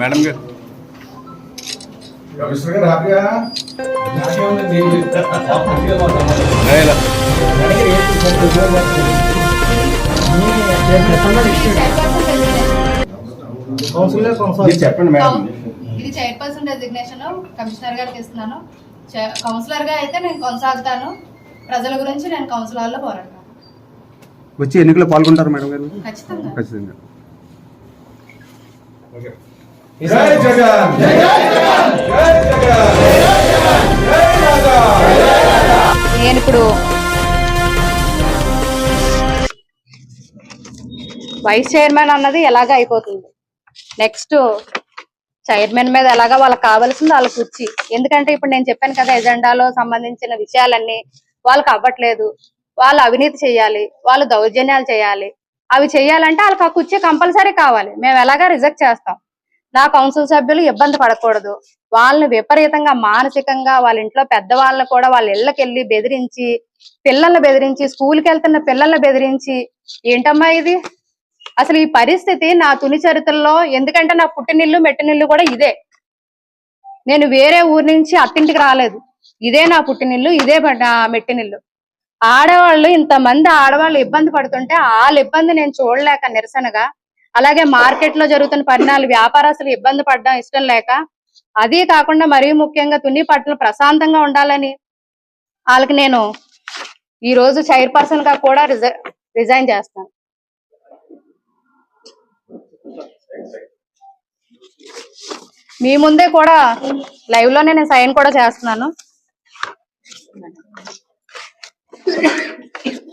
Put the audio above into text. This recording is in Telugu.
మేడం గారు. కమిషనర్ చెప్పండి మేడం. ఇది చైర్పర్సన్ డెసిగ్నేషన్ కమిషనర్ గారికి ఇస్తున్నాను. కౌన్సిలర్గా అయితే నేను కొనసాగుతాను. ప్రజల గురించి నేను కౌన్సిలర్లో పోరాడతాను. వచ్చి ఎన్నికల్లో పాల్గొంటారు మేడం గారు. ఖచ్చితంగా. ఖచ్చితంగా. జై జగన్. జై జగన్. జై జగన్. జై రాజా నేను ఇప్పుడు వైస్ చైర్మన్ అన్నది ఎలాగ అయిపోతుంది? నెక్స్ట్ చైర్మన్ మీద ఎలాగా వాళ్ళకి కావాల్సింది వాళ్ళకి కుర్చీ. ఎందుకంటే ఇప్పుడు నేను చెప్పాను కదా ఎజెండాలో సంబంధించిన విషయాలన్నీ వాళ్ళకి అవ్వట్లేదు. వాళ్ళు అవినీతి చేయాలి వాళ్ళు దౌర్జన్యాలు చేయాలి. అవి చేయాలంటే వాళ్ళకి ఆ కుర్చీ కంపల్సరీ కావాలి. మేము ఎలాగా రిజెక్ట్ చేస్తాం. నా కౌన్సిల్ సభ్యులు ఇబ్బంది పడకూడదు. వాళ్ళని విపరీతంగా మానసికంగా వాళ్ళ ఇంట్లో పెద్దవాళ్ళని కూడా వాళ్ళ ఇళ్ళకెళ్ళి బెదిరించి పిల్లల్ని బెదిరించి స్కూల్కి వెళ్తున్న పిల్లల్ని బెదిరించి ఏంటమ్మా ఇది? అసలు ఈ పరిస్థితి నా తుని చరిత్రలో ఎందుకంటే నా పుట్టినిల్లు మెట్టినిల్లు కూడా ఇదే. నేను వేరే ఊరి నుంచి అత్తింటికి రాలేదు. ఇదే నా పుట్టినిల్లు ఇదే నా మెట్టినిల్లు. ఆడవాళ్ళు ఇంతమంది ఆడవాళ్ళు ఇబ్బంది పడుతుంటే వాళ్ళ ఇబ్బంది నేను చూడలేక నిరసనగా అలాగే మార్కెట్లో జరుగుతున్న పరిణాలు వ్యాపారస్తులు ఇబ్బంది పడడం ఇష్టం లేక అదే కాకుండా మరీ ముఖ్యంగా తుని పట్ల ప్రశాంతంగా ఉండాలని వాళ్ళకి నేను ఈ రోజు చైర్పర్సన్గా కూడా రిజైన్ చేస్తాను. మీ ముందే కూడా లైవ్లోనే నేను సైన్ కూడా చేస్తున్నాను. కింద